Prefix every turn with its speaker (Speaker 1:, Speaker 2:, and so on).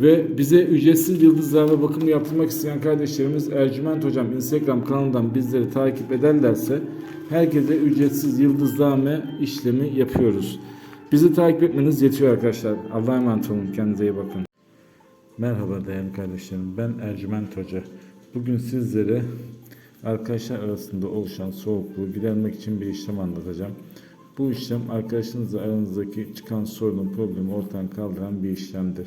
Speaker 1: Ve bize ücretsiz yıldızlarla bakım yaptırmak isteyen kardeşlerimiz Ercüment Hocam Instagram kanalından bizleri takip ederlerse herkese ücretsiz yıldızlame işlemi yapıyoruz. Bizi takip etmeniz yetiyor arkadaşlar. Allah'a emanet olun. Kendinize iyi bakın. Merhaba değerli kardeşlerim. Ben Ercüment Hoca. Bugün sizlere arkadaşlar arasında oluşan soğukluğu gidermek için bir işlem anlatacağım. Bu işlem arkadaşınızla aranızdaki çıkan sorunun problemi ortadan kaldıran bir işlemdir.